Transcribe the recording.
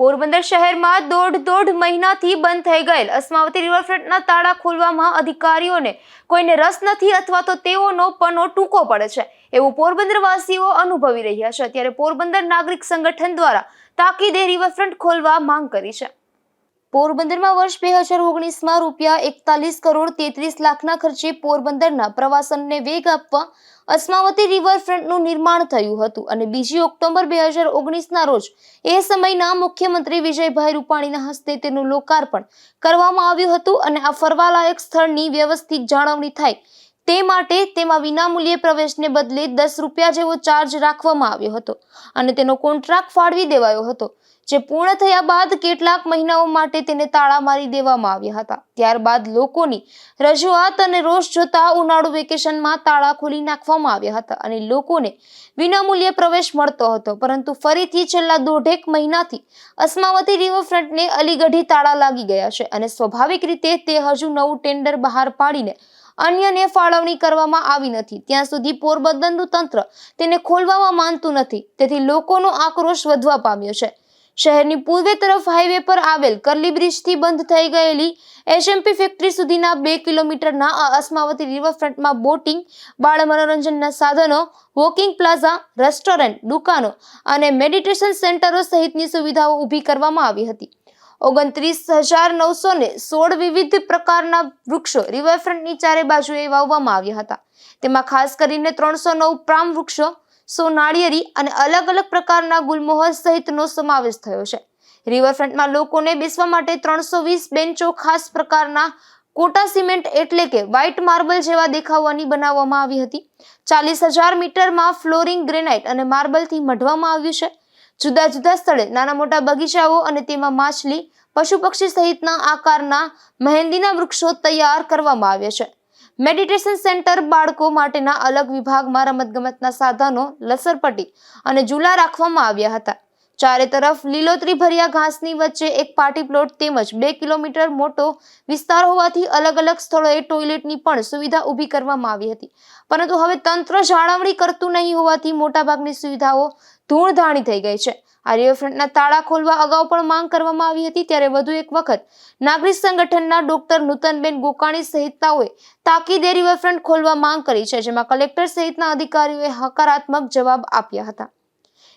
પોરબંદર શહેરમાં દોઢ દોઢ મહિનાથી બંધ થઈ ગયેલ. અસ્માવતી રિવરફ્રન્ટના તાળા ખોલવામાં અધિકારીઓને કોઈને રસ નથી અથવા તો તેઓનો પનો ટૂંકો પડે છે. એવું પોરબંદરવાસીઓ અનુભવી રહ્યા છે. ત્યારે પોરબંદર નાગરિક સંગઠન દ્વારા તાકીદે રિવરફ્રન્ટ ખોલવા માંગ કરી છે. પોરબંદરમાં વર્ષ બે હજાર ઓગણીસમાં રૂપિયા એકતાલીસ કરોડ તેત્રીસ લાખના ખર્ચે પોરબંદરના પ્રવાસનને વેગ આપવા અસ્માવતી રિવરફ્રન્ટનું નિર્માણ થયું હતું અને બીજી ઓક્ટોબર બે હજાર ઓગણીસના રોજ એ સમયના મુખ્યમંત્રી વિજયભાઈ રૂપાણીના હસ્તે તેનું લોકાર્પણ કરવામાં આવ્યું હતું અને આ ફરવાલાયક સ્થળની વ્યવસ્થિત જાળવણી થાય તે માટે તેમાં વિનામૂલ્યે પ્રવેશને બદલે દસ રૂપિયા જેવો ચાર્જ રાખવામાં આવ્યો હતો અને તેનો કોન્ટ્રાક્ટ ફાળવી દેવાયો હતો. જે પૂર્ણ થયા બાદ કેટલાક મહિનાઓ માટે તેને તાળા મારી દેવામાં આવ્યા હતા. ત્યારબાદ લોકોની રજૂઆત અને રોષ જોતા ઉનાળુ વેકેશનમાં તાળા ખોલી નાખવામાં આવ્યા હતા અને લોકોને વિનામૂલ્યે પ્રવેશ મળતો હતો. પરંતુ ફરીથી છેલ્લા દોઢેક મહિનાથી અસ્માવતી રિવરફ્રન્ટને અલીગઢી તાળા લાગી ગયા છે અને સ્વાભાવિક રીતે તે હજુ નવું ટેન્ડર બહાર પાડીને અન્યને ફાળવણી કરવામાં આવી નથી. ત્યાં સુધી પોરબંદરનું તંત્ર તેને ખોલવામાં માનતું નથી. તેથી લોકોનો આક્રોશ વધવા પામ્યો છે. શહેરની પૂર્વે તરફ હાઈવે પર આવેલ કરલી બ્રિજથી બંધ થઈ ગયેલી એસએમપી ફેક્ટરી સુધીના બે કિલોમીટરના આ અસ્માવતી રિવરફ્રન્ટમાં બોટિંગ, બાળ મનોરંજનના સાધનો, વોકિંગ પ્લાઝા, રેસ્ટોરન્ટ, દુકાનો અને મેડિટેશન સેન્ટરો સહિતની સુવિધાઓ ઊભી કરવામાં આવી હતી. ઓગણત્રીસ હજાર નવસો ને સોળ વિવિધ પ્રકારના વૃક્ષો રિવરફ્રન્ટની ચારે બાજુએ વાવવામાં આવ્યા હતા. તેમાં ખાસ કરીને ત્રણસો નવ પ્રામ વૃક્ષો સો નાળિયેરી અને અલગ અલગ પ્રકારના ગુલમોહર સહિતનો સમાવેશ થયો છે. રિવરફ્રન્ટમાં લોકોને બેસવા માટે ત્રણસો વીસ બેન્ચો ખાસ પ્રકારના કોટા સિમેન્ટ એટલે કે વ્હાઇટ માર્બલ જેવા દેખાવાની બનાવવામાં આવી હતી. ચાલીસ હજાર મીટરમાં ફ્લોરિંગ ગ્રેનાઇટ અને માર્બલથી મઢવામાં આવ્યું છે. જુદા જુદા સ્થળે નાના મોટા બગીચાઓ અને તેમાં માછલી, પશુ પક્ષી સહિતના આકારના મહેંદીના વૃક્ષો તૈયાર કરવામાં આવ્યા છે. મેડિટેશન સેન્ટર બાળકો માટેના અલગ વિભાગમાં રમતગમતના સાધનો લસરપટ્ટી અને ઝૂલા રાખવામાં આવ્યા હતા. ચારે તરફ લીલોતરી ભર્યા ઘાસની વચ્ચે એક પાર્ટી પ્લોટ તેમજ બે કિલોમીટર મોટો વિસ્તાર હોવાથી અલગ અલગ સ્થળોએ ટોયલેટની પણ સુવિધા ઊભી કરવામાં આવી હતી. પરંતુ હવે તંત્ર જાળવણી કરતું નહીં હોવાથી મોટાભાગની સુવિધાઓ ધૂળધાણી થઈ ગઈ છે. આ રિવરફ્રન્ટના તાળા ખોલવા અગાઉ પણ માંગ કરવામાં આવી હતી, ત્યારે વધુ એક વખત નાગરિક સંગઠનના ડોક્ટર નૂતનબેન ગોકાણી સહિતનાઓએ તાકીદે રિવરફ્રન્ટ ખોલવા માંગ કરી છે, જેમાં કલેક્ટર સહિતના અધિકારીઓએ હકારાત્મક જવાબ આપ્યા હતા.